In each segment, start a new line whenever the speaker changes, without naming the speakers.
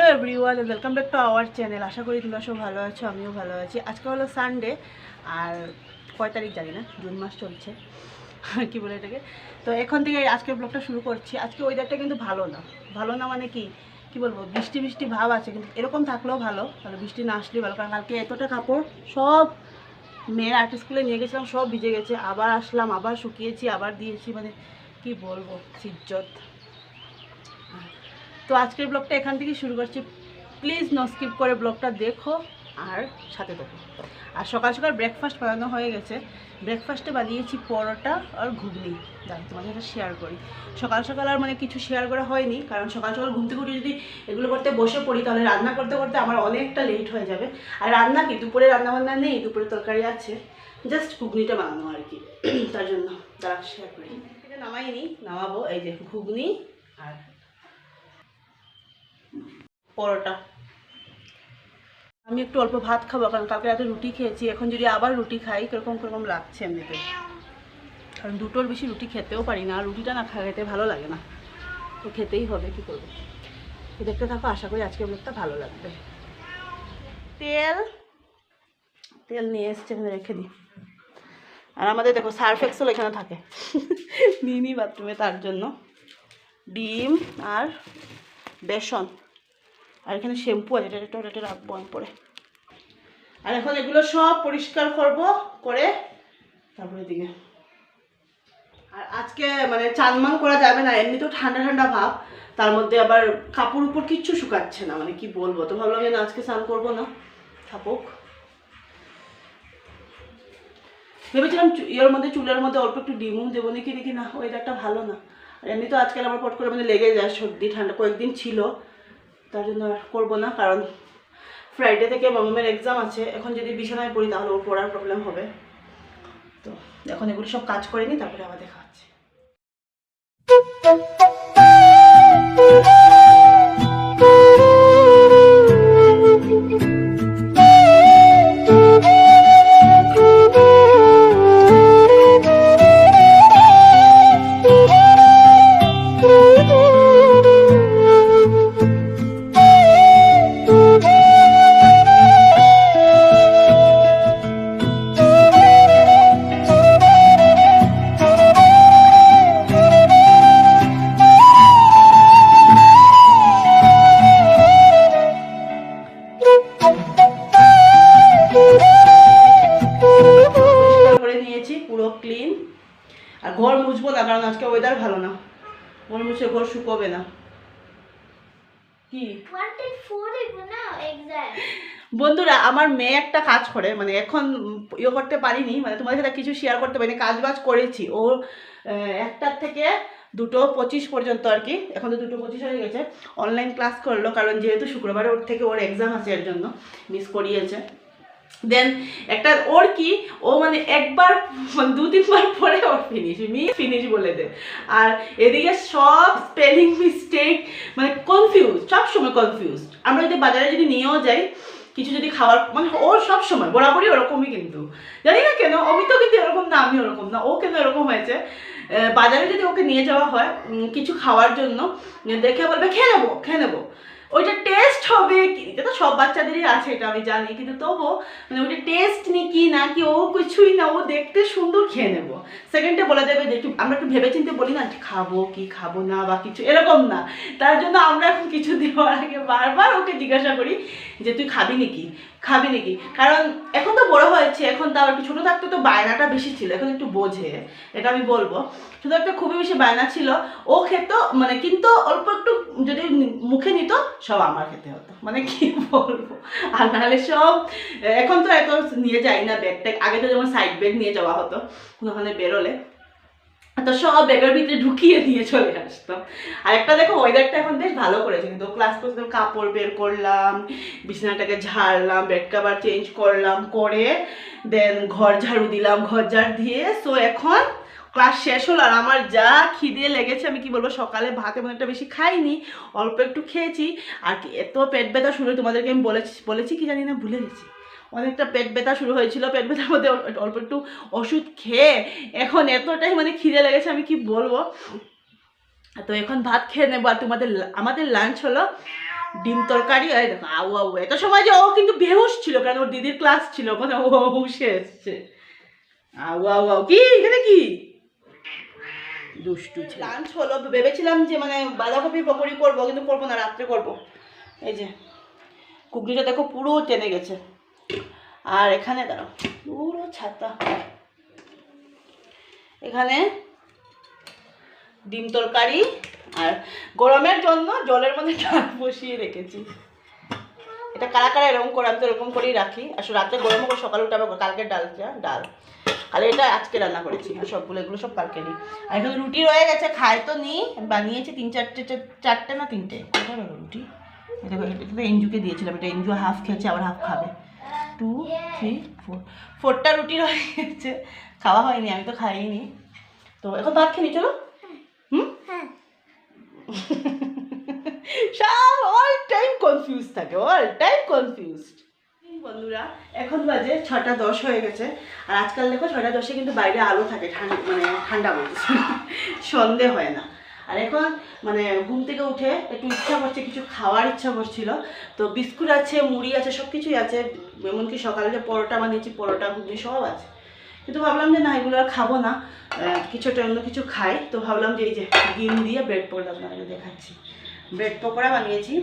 Hello everyone welcome back to our channel আশা করি তোমরা সব ভালো আছো, আমিও ভালো আছি। আজকে হলো সানডে আর কয় তারিখ জানি না, জুন মাস চলছে। কি বলে এটাকে? তো এখন থেকে আজকের ব্লগটা শুরু করছি। আজকে ওয়েদারটা কিন্তু ভালো না। ভালো না মানে কি? কি বলব? বৃষ্টি বৃষ্টি ভাব আছে, কিন্তু এরকম থাকলেও ভালো। তাহলে বৃষ্টি না আসলেই ভালো, কারণ কালকে এতটা কাপড় সব মেয়ের আর্ট স্কুলে নিয়ে গেছিলাম, সব ভিজে গেছে। আবার আসলাম, আবার শুকিয়েছি, আবার দিয়েছি মানে কি বলব? সিজ্জত। তো আজকের ব্লগটা এখান থেকে শুরু করছি। প্লিজ ন স্কিপ করে ব্লগটা দেখো আর সাথে দেখো আর সকাল সকাল ব্রেকফাস্ট বানানো হয়ে গেছে। ব্রেকফাস্টে বানিয়েছি পরোটা আর ঘুগনি। যাই তোমাদের সাথে শেয়ার করি। সকাল সকাল আর মানে কিছু শেয়ার করা হয়নি, কারণ সকাল সকাল ঘুম থেকে উঠে যদি এগুলো করতে বসে পড়ি, তাহলে রান্না করতে করতে আমার অনেকটা লেট হয়ে যাবে। আর রান্না কি? দুপুরে রান্না বান্না নেই, দুপুরে তরকারি আছে। জাস্ট ঘুগনিটা বানানো আর কি। তার জন্য তারা শেয়ার করি। নামাইনি, নামাবো। এই যে ঘুগনি আর পরোটা। আমি একটু অল্প ভাত খাব, কারণ কালকে রাতে রুটি খেয়েছি। এখন যদি আবার রুটি খাই, কীরকম কীরকম লাগছে এমনিতে? কারণ দুটোর বেশি রুটি খেতেও পারি না। রুটিটা না খেতে ভালো লাগে না। তো খেতেই হবে, কি করব? তো দেখতে থাকো, আশা করি আজকে ব্লগটা ভালো লাগবে। তেল? তেল নিয়ে এসছে, এখানে রেখে দিই। আর আমাদের দেখো সার্ফ এক্সেল এখানে থাকে। নিই বাথরুমে, তার জন্য। ডিম আর বেসন। আর এখানে শ্যাম্পু আছে, এটা টয়লেটে রাখব আমি পরে। আর এখন এগুলো সব পরিষ্কার করব, করে তারপরে দিকে আর আজকে মানে চানমান করা যাবে না এমনিতেও ঠান্ডা ঠান্ডা ভাব, তার মধ্যে আবার কাপড় উপর কিচ্ছু শুকাচ্ছে না মানে কি বলব, তো ভাবলাম যে আজকে স্নান করব না, থাকুক। ভেবেছিলাম ইয়ের মধ্যে, চুলের মধ্যে অল্প একটু ডিমও দেবো নাকি দেখি না ওয়েদারটা ভালো না। আর এমনি তো আজকাল আমার পট করে মানে লেগে যায়, সর্দি, ঠান্ডা, কয়েকদিন ছিল। তার জন্য আর করব না, কারণ ফ্রাইডে থেকে মামামের এক্সাম আছে। এখন যদি বিছানায় পড়ি তাহলে ওর পড়ার প্রবলেম হবে। তো এখন এগুলো সব কাজ করে নিই তারপরে আবার দেখা হচ্ছে। না, কারণ আজকে ওয়েদার ভালো না। ঘর মুছে ঘর শুকোবে না। কি? বন্ধুরা, আমার মেয়ে একটা কাজ করে মানে এখন ইয়ে করতে পারিনি মানে তোমাদের সাথে কিছু শেয়ার করতে পারিনি কাজ বাজ করেছি। ও একটার থেকে দুটো পঁচিশ পর্যন্ত আর কি, এখন তো দুটো পঁচিশ হয়ে গেছে। অনলাইন ক্লাস করল, কারণ যেহেতু শুক্রবারে ওর থেকে ওর এক্সাম আছে এর জন্য মিস করিয়েছে। দেন একটা ওর কি, ও মানে একবার, দু তিনবার পরে ওর ফিনিশ মি ফিনিশ বলে দে। আর এদিকে সব স্পেলিং মিস্টেক মানে কনফিউজ সব সময় কনফিউজ আমরা যদি বাজারে যদি নিয়েও যাই, কিছু যদি খাওয়ার মানে ওর সব সময়, বরাবরই ওরকমই কিন্তু। জানি না কেন আমি তো কিন্তু এরকম না আমি ওরকম না। ও কেন এরকম হয়েছে? বাজারে যদি ওকে নিয়ে যাওয়া হয় কিছু খাওয়ার জন্য, দেখে বলবে, খেয়ে নেব খেয়ে নেব। ওইটা টেস্ট হবে কি? তো সব বাচ্চাদেরই আছে, এটা আমি জানি, কিন্তু তবুও মানে ওইটা টেস্ট নি কি না কি, ও কিছুই না, ও দেখতে সুন্দর খেয়ে নেব। সেকেন্ডে বলে দেবে যে আমরা একটু ভেবে চিন্তে বলি না খাব কি, খাব না বা কিছু, এরকম না। তার জন্য আমরা এখন কিছু দেওয়ার আগে বারবার ওকে জিজ্ঞাসা করি যে, তুই খাবি নাকি? খাবি নাকি? কারণ এখন তো বড় হয়েছে এখন তাও একটু ছোটো থাকতে তো বায়নাটা বেশি ছিল, এখন একটু বোঝে, এটা আমি বলব। ছোটো থাকতে খুবই বেশি বায়না ছিল, ও খেত মানে কিন্তু অল্প একটু যদি মুখে নিত, সব আমার খেতে হতো। মানে কি বলব? আর নাহলে সব, এখন তো এত নিয়ে যাই না ব্যাগ ট্যাগ আগে তো যেমন সাইড ব্যাগ নিয়ে যাওয়া হতো কোনোখানে বেরোলে। তো সব ব্যাগের ভিতরে ঢুকিয়ে দিয়ে চলে আসতাম আর একটা দেখো ওয়েদারটা এখন বেশ ভালো করেছে, কিন্তু ক্লাস করতে কাপড় বের করলাম, বিছানাটাকে ঝাড়লাম বেড কাভার চেঞ্জ করলাম, করে দেন ঘর ঝাড়ু দিলাম, ঘর ঝাড় দিয়ে সো এখন ক্লাস শেষ হলো, আর আমার যা খিদে লেগেছে, আমি কি বলব, সকালে ভাত এমন একটা বেশি খাইনি, অল্প একটু খেয়েছি, আর কি এত পেট ব্যথা শুনে তোমাদেরকে আমি বলেছি বলেছি কি জানি না, ভুলে গেছি। অনেকটা পেট ব্যথা শুরু হয়েছিল, পেট ব্যথার মধ্যে অল্প একটু ওষুধ খেয়ে এখন এতটাই মানে খিদে লেগেছে, আমি কি বলব? তো এখন ভাত খেয়ে নেব, আর তোমাদের আমাদের লাঞ্চ হলো ডিম তরকারি আউ আউ এত সময় যে ও কিন্তু বেহুশ ছিল, কারণ ওর দিদির ক্লাস ছিল ওখানে ও হুশে এসছে। আউ আউ আউ, কি? এখানে কি? দুষ্টু লাঞ্চ হলো, ভেবেছিলাম যে মানে বাঁধাকপি পকোড়ি করব, কিন্তু করব না, রাত্রে করব। এই যে কুগলিটা দেখো পুরো টেনে গেছে। আর এখানে দাঁড়াও। পুরো ছাতা। এখানে ডিম তরকারি আর গরমের জন্য জলের মধ্যে ডাল বসিয়ে রেখেছি। এটা কারা কারা এরকম করে, আমি তো এরকম করেই রাখি। আসলে রাতে গরম করে সকালে উঠে আবার কালকের ডালটা ডাল। আর এটা আজকে রান্না করেছি সবগুলো, এগুলো সব কালকে নিই। আর এখানে রুটি রয়ে গেছে খায় তো নিই বানিয়েছি তিন চারটে চারটে না তিনটে? রুটি? এটা এনজুকে দিয়েছিলাম, এটা এনজু হাফ খেয়েছে, আবার হাফ খাবে। টু থ্রি ফোর ফোরটা রুটি রয়ে গেছে খাওয়া হয়নি আমি তো খাইনি। তো এখন ভাত খেয়ে নি চলো। হুম?
হ্যাঁ।
সব অল টাইম কনফিউজ থাকে অল টাইম কনফিউজড বন্ধুরা এখন বাজে ছটা দশ হয়ে গেছে। আর আজকাল দেখো ছটা দশে কিন্তু বাইরে আলো থাকে ঠান্ডা মানে ঠান্ডা বলতেছি সন্ধে হয় না। আর এখন মানে ঘুম থেকে উঠে একটু ইচ্ছা করছে, কিছু খাওয়ার ইচ্ছা করছিল। তো বিস্কুট আছে, মুড়ি আছে সব কিছুই আছে। এমনকি সকালে যে পরোটা বানিয়েছি, পরোটা, ঘুগনি সব আছে। কিন্তু ভাবলাম যে না, এগুলো আর খাব না। কিছুটা অন্য কিছু খাই। তো ভাবলাম যে এই যে ডিম দিয়ে ব্রেড পকোড়া আপনাদের দেখাচ্ছি। ব্রেড পকোড়া বানিয়েছি।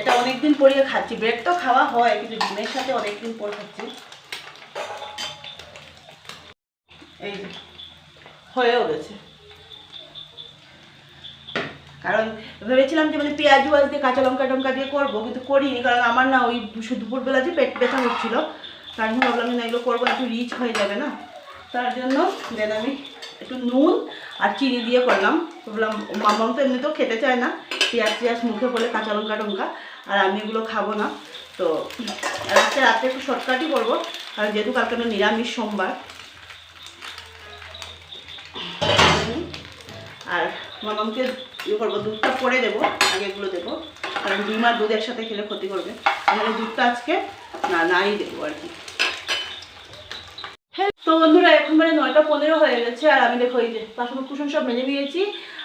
এটা অনেকদিন পরে খাচ্ছি। ব্রেড তো খাওয়া হয়, কিন্তু ডিমের সাথে অনেকদিন পর খাচ্ছি। এই যে হয়েও গেছে। কারণ ভেবেছিলাম যে মানে পেঁয়াজ ওয়াজ দিয়ে কাঁচা লঙ্কা টঙ্কা দিয়ে করব, কিন্তু করিনি, কারণ আমার না ওই দুপুরবেলা যে পেট ব্যথা হচ্ছিল, তার জন্য ভাবলাম না এগুলো করব একটু রিচ হয়ে যাবে না। তার জন্য দেন আমি একটু নুন আর চিনি দিয়ে করলাম। ভাবলাম মামাম তো এমনিতেও খেতে চায় না, পেঁয়াজ টিয়াজ মুখে পড়লে কাঁচা লঙ্কা টঙ্কা, আর আমি এগুলো খাব না। তো রাত্রে রাত্রে একটু শর্টকাটই করব, কারণ যেহেতু কালকে নিরামিষ সোমবার আর মামামকে ইয়ে করব, দুধটা পরে দেবো আগে এগুলো দেবো। কারণ ডিম আর দুধ একসাথে খেলে ক্ষতি করবে। তাহলে দুধটা আজকে না, নাই দেবো আর কি। হ্যাঁ তো বন্ধুরা, এখন মানে নয়টা পনেরো হয়ে গেছে, আর আমি দেখো এই যে বাসন কুসন সব মেজে নিয়েছি।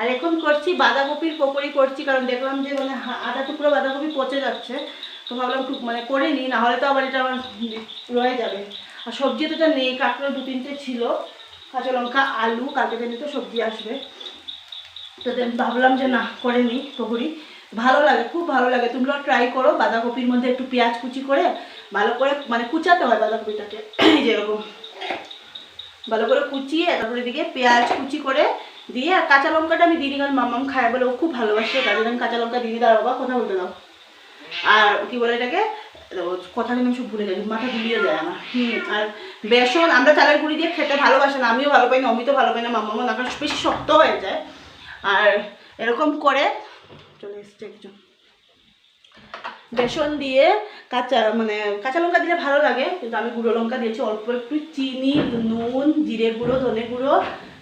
আর এখন করছি বাঁধাকপির পকোড়ি করছি, কারণ দেখলাম যে মানে আধা টুকরো বাঁধাকপি পচে যাচ্ছে। তো ভাবলাম একটু মানে করে নিই, না হলে তো আবার এটা আমার রয়ে যাবে। আর সবজি তো নেই, কাঁকড়ো দু তিনটে ছিল। কাঁচা লঙ্কা, আলু, কালকে দিনে তো সবজি আসবে। তো ভাবলাম যে না, করে নিই পকোড়ি ভালো লাগে, খুব ভালো লাগে। তোমরাও ট্রাই করো বাঁধাকপির মধ্যে একটু পেঁয়াজ কুচি করে, ভালো করে মানে কুচাতে হয় বাঁধাকপিটাকে, এই যে এরকম। ভালো করে কুচিয়ে, তারপরে দিকে পেঁয়াজ কুচি করে দিয়ে, আর কাঁচা লঙ্কাটা আমি দিদি কারণ মামাম খায় বলে ও খুব ভালোবাসে, তার জন্য কাঁচা লঙ্কা দিদি দাও বাবা কথা বলতে দাও। আর কি বলে এটাকে কথা কিন্তু আমি সব ভুলে যাই মাথা ঘুরিয়ে যায় আমার। হুম, আর বেসন, আমরা চালের গুঁড়ি দিয়ে খেতে ভালোবাসে না, আমিও ভালো পাই না, অমিতও ভালো পাই না, মামামও না, কারণ বেশি শক্ত হয়ে যায়। আর এরকম করে চলে এসছে একজন। বেসন দিয়ে কাঁচা মানে কাঁচা লঙ্কা দিলে ভালো লাগে, কিন্তু আমি গুঁড়ো লঙ্কা দিয়েছি, অল্প একটু চিনি, নুন জিরে গুঁড়ো, ধনে গুঁড়ো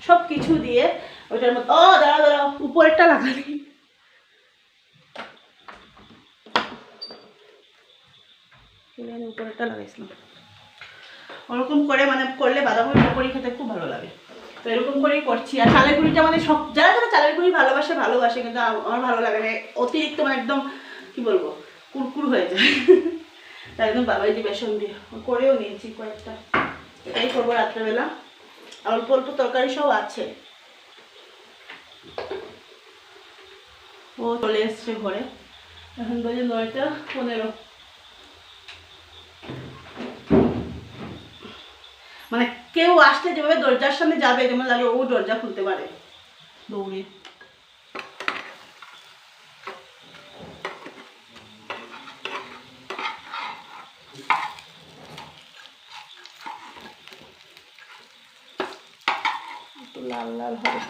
সব কিছু দিয়ে ওইটার মধ্যে ও দাঁড়া দাঁড়াও, উপরেরটা লাগালি। উপরেরটা লাগাইছিলাম। ওরকম করে মানে করলে বাঁধাকপি পকোড়ি খেতে খুব ভালো লাগে। এরকম করেই করছি। আর চালের গুঁড়িটা মানে সব যারা যারা চালের গুঁড়ি ভালোবাসে ভালোবাসে, কিন্তু আমার ভালো লাগে না। অতিরিক্ত মানে একদম, কি বলব, কুরকুর হয়ে যায়। তাই একদম বাবাই যে বেসন দিয়ে করেও নিয়েছি কয়েকটা। এটাই করব রাত্রেবেলা। অল্প অল্প তরকারি সব আছে। ও চলে এসছে ঘরে। এখন বাজে নয়টা পনেরো। মানে কেউ আসলে যেভাবে দরজার সামনে যাবে যেমন লাগে ও দরজা খুলতে পারে। দৌড়ে। লাল লাল হবে।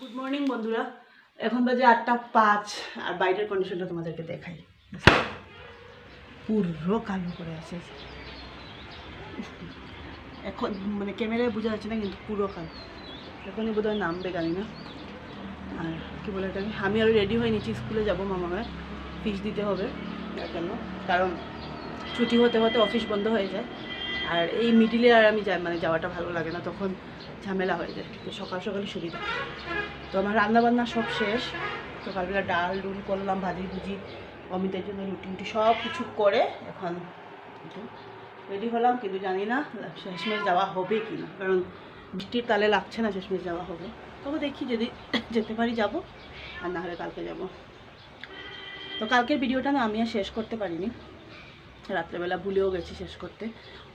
গুড মর্নিং বন্ধুরা। এখন বাজে আটটা পাঁচ, আর বাইরের কন্ডিশনটা তোমাদেরকে দেখাই। পুরো কালো করে আছে। এখন মানে ক্যামেরায় বোঝা যাচ্ছে না, কিন্তু পুরো কালো। এখনই বোধহয় নামবে গাড়ি না। আর কি বলে এটা আমি আরও রেডি হয়ে নিচ্ছি, স্কুলে যাব মামাকে ফিস দিতে হবে তার জন্য। কারণ ছুটি হতে হতে অফিস বন্ধ হয়ে যায়। আর এই মিডিলে আর আমি যাই মানে যাওয়াটা ভালো লাগে না। তখন ঝামেলা হয়ে যায়। তো সকাল সকালে সুবিধা। তো আমার রান্নাবান্না সব শেষ। সকালবেলা ডাল ডুল করলাম, ভাজি ভুজি, অমিতের জন্য রুটি উটি সব কিছু করে এখন রেডি হলাম, কিন্তু জানি না শেষমেশ যাওয়া হবে কি না। কারণ বৃষ্টির তালে লাগছে না শেষমেশ যাওয়া হবে। তবে দেখি যদি যেতে পারি যাব, আর না হলে কালকে যাব। তো কালকের ভিডিওটা না আমি আর শেষ করতে পারিনি। রাত্রেবেলা ভুলেও গেছি শেষ করতে।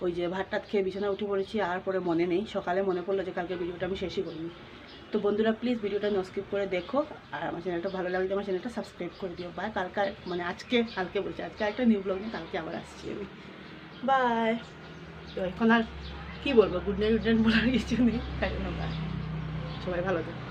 ওই যে ভাত টাত খেয়ে বিছানা উঠে পড়েছি, আর পরে মনে নেই। সকালে মনে পড়ল যে কালকে ভিডিওটা আমি শেষই করিনি। তো বন্ধুরা প্লিজ ভিডিওটা নস্কিপ করে দেখো, আর আমার চ্যানেলটা ভালো লাগলে আমার চ্যানেলটা সাবস্ক্রাইব করে দিও। বাই কালকে মানে আজকে, কালকে বলছি, আজকে একটা নিউ ব্লগ নিয়ে কালকে আবার আসছি আমি। বাই তো এখন আর কী বলব? গুড নাইট গুড নাইট বলার কিছু নেই। তাই জন্য বাই সবাই ভালো থাকো।